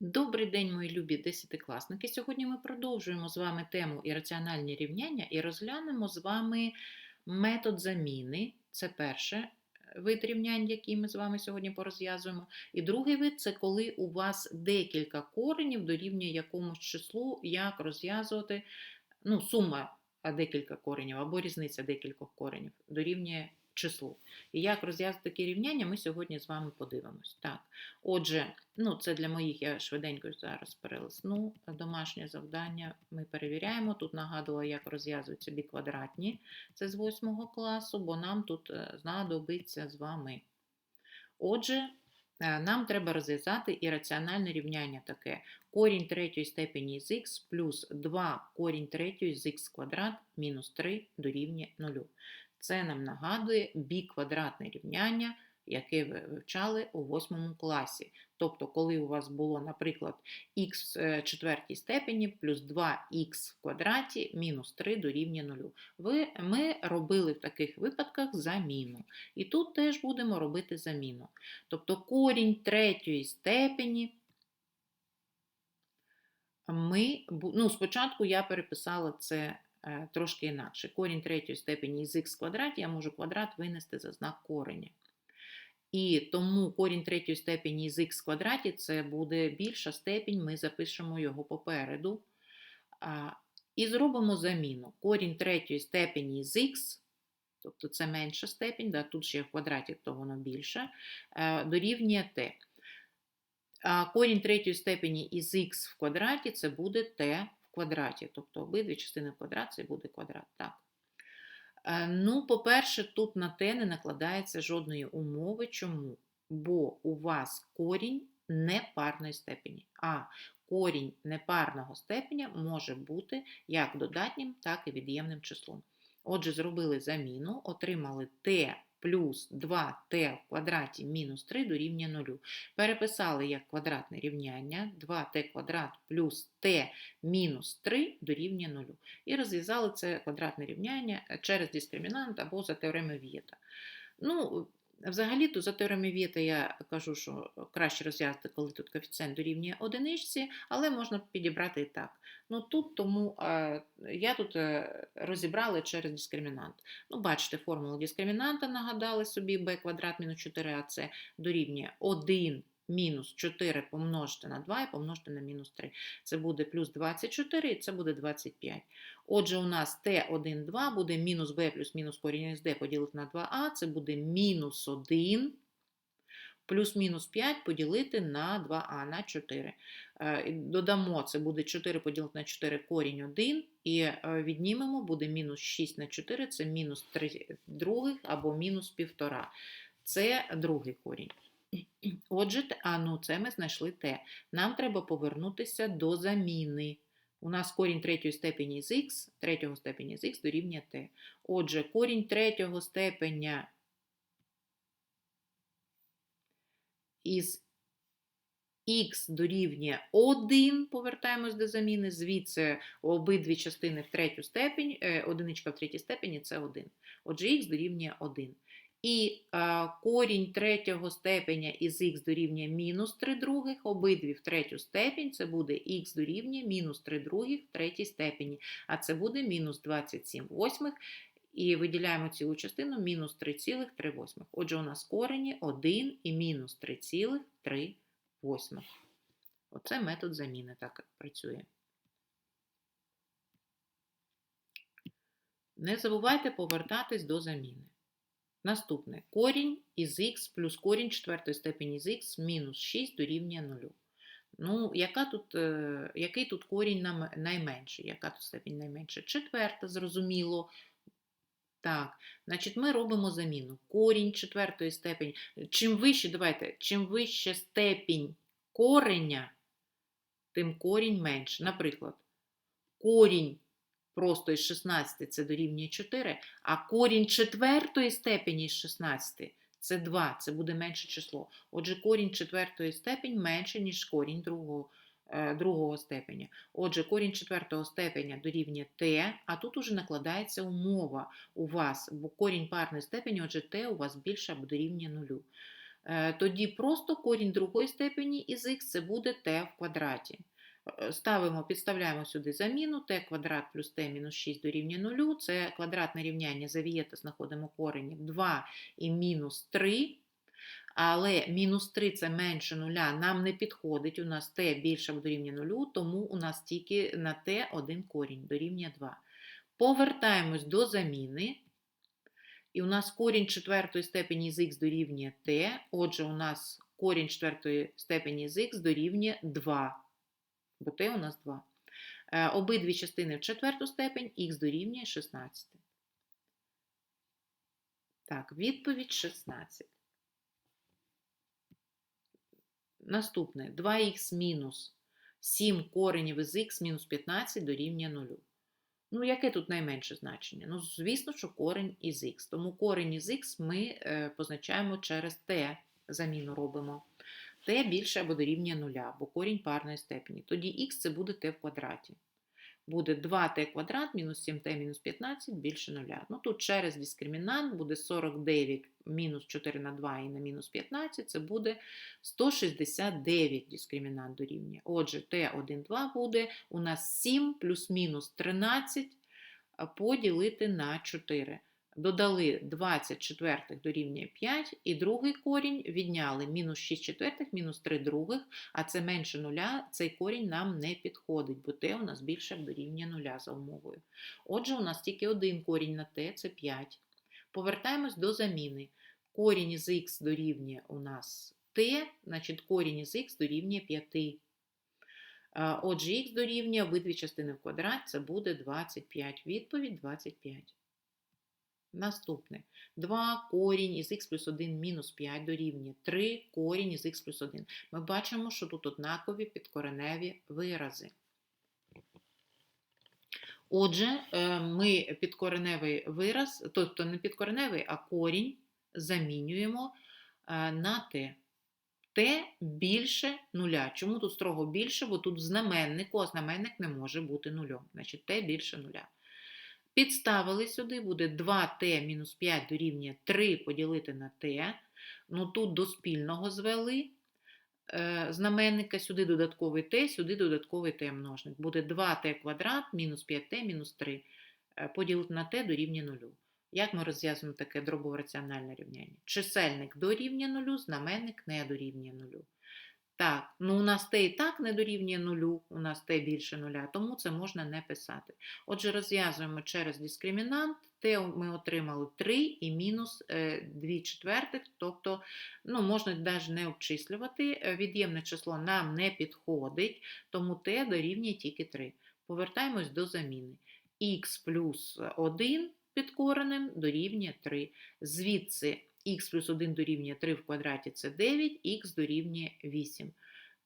Добрий день, мої любі десятикласники. Сьогодні ми продовжуємо з вами тему ірраціональні рівняння і розглянемо з вами метод заміни. Це перше вид рівнянь, який ми з вами сьогодні порозв'язуємо. І другий вид це коли у вас декілька коренів дорівнює якомусь числу, як розв'язувати ну, сума декілька коренів або різниця декількох коренів дорівнює числу. І як розв'язати такі рівняння, ми сьогодні з вами подивимось. Так, отже, ну це для моїх, я швиденько зараз перелисну. Домашнє завдання ми перевіряємо. Тут нагадувала, як розв'язуються біквадратні, це з 8 класу, бо нам тут е, знадобиться з вами. Отже, е, нам треба розв'язати ірраціональне рівняння таке. Корінь третьої степені з х плюс 2 корінь третьої з х квадрат мінус 3 дорівнює 0. Це нам нагадує біквадратне рівняння, яке ви вивчали у 8 класі. Тобто, коли у вас було, наприклад, х в четвертій степені плюс 2х в квадраті мінус 3 дорівнює 0. Ви, ми робили в таких випадках заміну. І тут теж будемо робити заміну. Тобто корінь третьої степені ми, ну, спочатку я переписала це е, трошки інакше. Корінь третьої степені із х квадраті я можу квадрат винести за знак кореня. І тому корінь третьої степені із х квадраті це буде більша степінь, ми запишемо його попереду. І зробимо заміну. Корінь третьої степені з х, тобто це менша степінь, да, тут ще в квадраті, то воно більше, е, дорівнює t. А корінь третьої степені із х в квадраті це буде t квадраті. Тобто обидві частини квадрат це буде квадрат. Так. Е, Ну, по-перше, тут на t не накладається жодної умови. Чому? Бо у вас корінь непарної степені. А корінь непарного степеня може бути як додатнім, так і від'ємним числом. Отже, зробили заміну, отримали t плюс 2t в квадраті мінус 3 дорівнює 0. Переписали як квадратне рівняння 2t квадрат плюс t мінус 3 дорівнює 0. І розв'язали це квадратне рівняння через дискримінант або за теоремою Вієта. Ну, Взагалі-то за теоремою Віта я кажу, що краще розв'язати, коли тут коефіцієнт дорівнює одиничці, але можна підібрати і так. Ну тут тому е, я тут е, розібрала через дискримінант. Ну, бачите, формулу дискримінанта нагадали собі b квадрат мінус 4ac дорівнює 1 мінус 4 помножити на 2 і помножити на мінус 3. Це буде плюс 24 і це буде 25. Отже, у нас t1, 2 буде мінус b плюс мінус корінь з d поділити на 2а, це буде мінус 1 плюс мінус 5 поділити на 2а на 4. Е, Додамо, це буде 4 поділити на 4 корінь 1, і е, віднімемо, буде мінус 6 на 4, це мінус 3 других або мінус 1,5. Це другий корінь. Отже, а ну це ми знайшли t. Нам треба повернутися до заміни. У нас корінь третьої степені з х, третього степені з х дорівнює t. Отже, корінь третього степеня із х дорівнює 1, повертаємось до заміни, звідси обидві частини в третю степень, е, одиничка в третій степені це 1. Отже, х дорівнює 1. І е, корінь третього степеня із х дорівнює мінус 3 других, обидві в третю степень, це буде х дорівнює мінус 3 других в третій степені, а це буде мінус 27 восьмих. І виділяємо цілу частину мінус 3,3 восьмих. Отже, у нас корені 1 і мінус 3,3 восьмих. Оце метод заміни так працює. Не забувайте повертатись до заміни. Наступне. Корінь із х плюс корінь четвертої степені з х мінус 6 дорівнює 0. Ну, яка тут, е, який тут корінь найменший? Яка тут степень найменша? Четверта, зрозуміло. Так, значить, ми робимо заміну. Корінь четвертої степені. Чим вище, давайте, чим вища степінь кореня, тим корінь менше. Наприклад, корінь просто із 16 це дорівнює 4, а корінь четвертої степені із 16 це 2, це буде менше число. Отже, корінь четвертої степені менше, ніж корінь другого, е, другого степеня. Отже, корінь четвертого степеня дорівнює t, а тут уже накладається умова у вас, бо корінь парної степені, отже, t у вас більше або дорівнює нулю. Е, Тоді просто корінь другої степені із х це буде t в квадраті. Е, Ставимо, підставляємо сюди заміну t квадрат плюс t мінус 6 дорівнює 0. Це квадратне рівняння Завієта, знаходимо коренів 2 і мінус 3. Але мінус 3 це менше нуля, нам не підходить. У нас t більше дорівнює 0, тому у нас тільки на t один корінь дорівнює 2. Повертаємось до заміни. І у нас корінь четвертої степені з х дорівнює t. Отже, у нас корінь четвертої степені з х дорівнює 2. Бо t у нас 2. Е, Обидві частини в четверту степень х дорівнює 16. Так, відповідь 16. Наступне 2х мінус 7 коренів із х мінус 15 дорівнює 0. Ну, яке тут найменше значення? Ну, звісно, що корень із х. Тому корень із х ми е, позначаємо через t, заміну робимо. T більше або дорівнює 0, бо корінь парної степені. Тоді х це буде t в квадраті. Буде 2t квадрат мінус 7t мінус 15 більше 0. Ну, тут через дискримінант буде 49 мінус 4 на 2 і на мінус 15, це буде 169 дискримінант дорівнює. Отже, t1, 2 буде у нас 7 плюс-мінус 13 поділити на 4. Додали 20 четвертих дорівнює 5, і другий корінь відняли мінус 6 четвертих, мінус 3 других, а це менше нуля, цей корінь нам не підходить, бо t у нас більше дорівнює нуля за умовою. Отже, у нас тільки один корінь на t, це 5. Повертаємось до заміни. Корінь із х дорівнює у нас t, значить корінь із х дорівнює 5. Отже, х дорівнює обидві частини в квадрат, це буде 25. Відповідь 25. Наступне. 2 корінь із х плюс 1 мінус 5 дорівнює 3 корінь із х плюс 1. Ми бачимо, що тут однакові підкореневі вирази. Отже, е, ми підкореневий вираз, тобто не підкореневий, а корінь замінюємо е, на t. t більше нуля. Чому тут строго більше? Бо тут знаменнику, а знаменник не може бути нульом. Значить, t більше нуля. Підставили сюди, буде 2t мінус 5 дорівнює 3 поділити на t. Ну тут до спільного звели е, знаменника, сюди додатковий t, сюди додатковий t множник. Буде 2t квадрат мінус 5t мінус 3 е, поділити на t дорівнює 0. Як ми розв'язуємо таке дробово-раціональне рівняння? Чисельник дорівнює 0, знаменник не дорівнює 0. Так, ну у нас t і так не дорівнює нулю, у нас t більше нуля, тому це можна не писати. Отже, розв'язуємо через дискримінант, t ми отримали 3 і мінус 2 четвертих, тобто ну, можна навіть не обчислювати. Е, Від'ємне число нам не підходить, тому t дорівнює тільки 3. Повертаємось до заміни. х плюс 1 під коренем дорівнює 3. Звідси х плюс 1 дорівнює 3 в квадраті це 9, х дорівнює 8.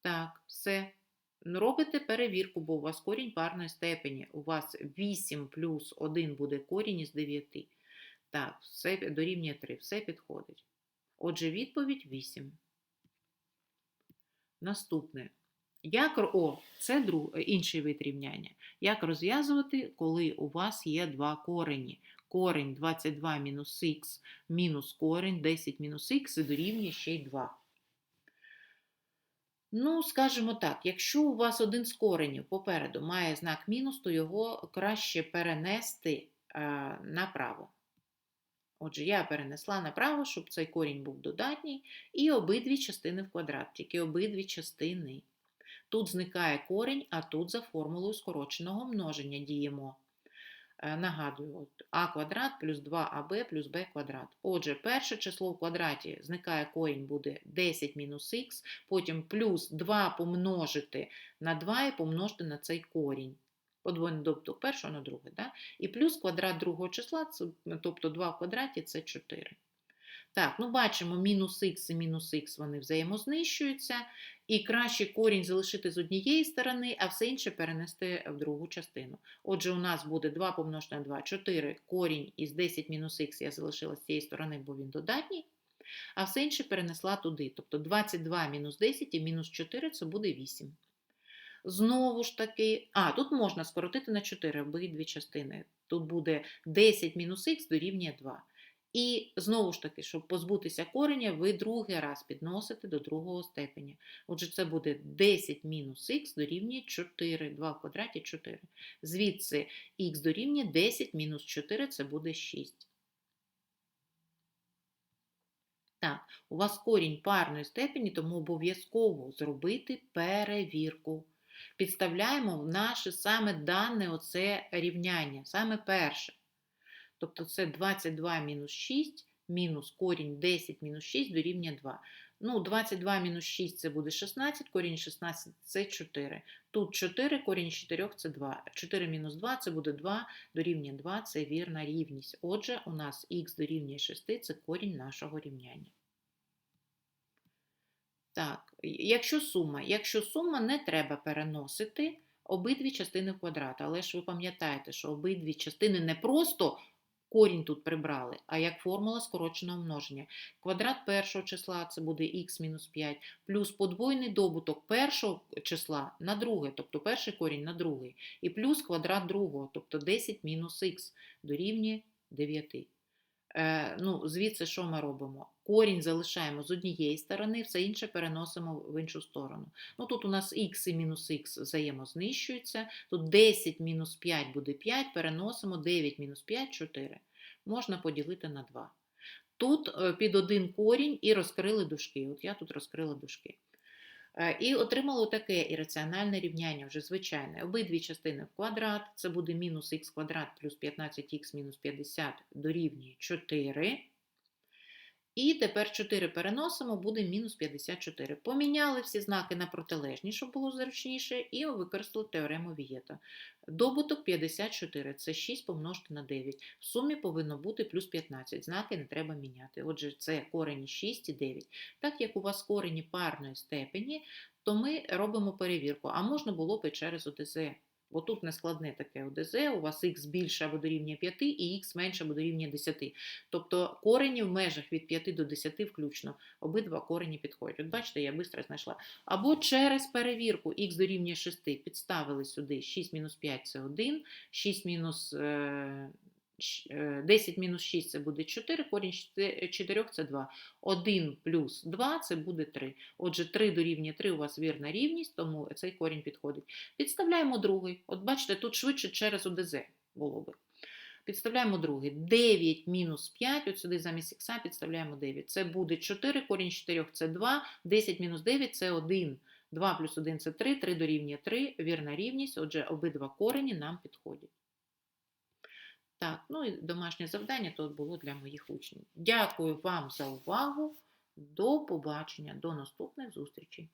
Так, все. Робите перевірку, бо у вас корінь парної степені. У вас 8 плюс 1 буде корінь із 9. Так, все дорівнює 3, все підходить. Отже, відповідь 8. Наступне. Як, о, це друг, інший вид рівняння. Як розв'язувати, коли у вас є два корені? Корень 22 мінус х мінус корень 10 мінус х і дорівнює ще й 2. Ну, скажімо так, якщо у вас один з коренів попереду має знак мінус, то його краще перенести е, направо. Отже, я перенесла направо, щоб цей корінь був додатній, і обидві частини в квадрат, тільки обидві частини. Тут зникає корінь, а тут за формулою скороченого множення діємо. Е, Нагадую, от а квадрат плюс 2аб плюс b квадрат. Отже, перше число в квадраті зникає корінь буде 10 мінус х, потім плюс 2 помножити на 2 і помножити на цей корінь. Подвоєний добуток першого на друге. Да? І плюс квадрат другого числа, тобто 2 в квадраті це 4. Так, ну бачимо, мінус х і мінус х вони взаємознищуються, і краще корінь залишити з однієї сторони, а все інше перенести в другу частину. Отже, у нас буде 2 помножити на 2, 4 корінь із 10 мінус х я залишила з цієї сторони, бо він додатній, а все інше перенесла туди. Тобто 22 мінус 10 і мінус 4 це буде 8. Знову ж таки, а, тут можна скоротити на 4 обидві частини. Тут буде 10 мінус х дорівнює 2. І знову ж таки, щоб позбутися кореня, ви другий раз підносите до другого степеня. Отже, це буде 10 мінус х дорівнює 4, 2 в квадраті 4. Звідси х дорівнює 10 мінус 4, це буде 6. Так, у вас корінь парної степені, тому обов'язково зробити перевірку. Підставляємо в наше саме дане оце рівняння, саме перше. Тобто це 22 мінус 6 мінус корінь 10 мінус 6 дорівнює 2. Ну, 22 мінус 6 це буде 16, корінь 16 це 4. Тут 4, корінь 4 це 2. 4 мінус 2 це буде 2, дорівнює 2 це вірна рівність. Отже, у нас х дорівнює 6 це корінь нашого рівняння. Так, якщо сума, якщо сума не треба переносити обидві частини в квадрат, але ж ви пам'ятаєте, що обидві частини не просто корінь тут прибрали, а як формула скороченого множення. Квадрат першого числа це буде х мінус 5, плюс подвойний добуток першого числа на друге, тобто перший корінь на другий, і плюс квадрат другого, тобто 10 мінус х дорівнює 9. Е, ну, звідси що ми робимо? Корінь залишаємо з однієї сторони, все інше переносимо в іншу сторону. Ну, тут у нас х і мінус х взаємознищуються. Тут 10 мінус 5 буде 5, переносимо 9 мінус 5 4. Можна поділити на 2. Тут е, під один корінь і розкрили дужки. От я тут розкрила дужки. Е, І отримало таке ірраціональне рівняння, вже звичайне. Обидві частини в квадрат, це буде мінус х квадрат плюс 15х мінус 50 дорівнює 4. І тепер 4 переносимо, буде мінус 54. Поміняли всі знаки на протилежні, щоб було зручніше, і використали теорему Вієта. Добуток 54 це 6 помножити на 9. В сумі повинно бути плюс 15. Знаки не треба міняти. Отже, це корені 6 і 9. Так як у вас корені парної степені, то ми робимо перевірку. А можна було б і через ОДЗ. Бо тут нескладне таке ОДЗ, у вас х більше або дорівнює 5 і х менше або дорівнює 10. Тобто корені в межах від 5 до 10 включно. Обидва корені підходять. От бачите, я швидко знайшла. Або через перевірку х дорівнює 6 підставили сюди 6 мінус 5 це 1, 6 мінус е, 10 мінус 6 це буде 4, корінь 4 це 2. 1 плюс 2 це буде 3. Отже, 3 дорівнює 3 у вас вірна рівність, тому цей корінь підходить. Підставляємо другий. От бачите, тут швидше через ОДЗ було би. Підставляємо другий. 9 мінус 5, от сюди замість х підставляємо 9. Це буде 4, корінь 4 це 2, 10 мінус 9 це 1. 2 плюс 1 це 3, 3 дорівнює 3, вірна рівність, отже, обидва корені нам підходять. Так, ну і домашнє завдання тут було для моїх учнів. Дякую вам за увагу. До побачення, до наступних зустрічей.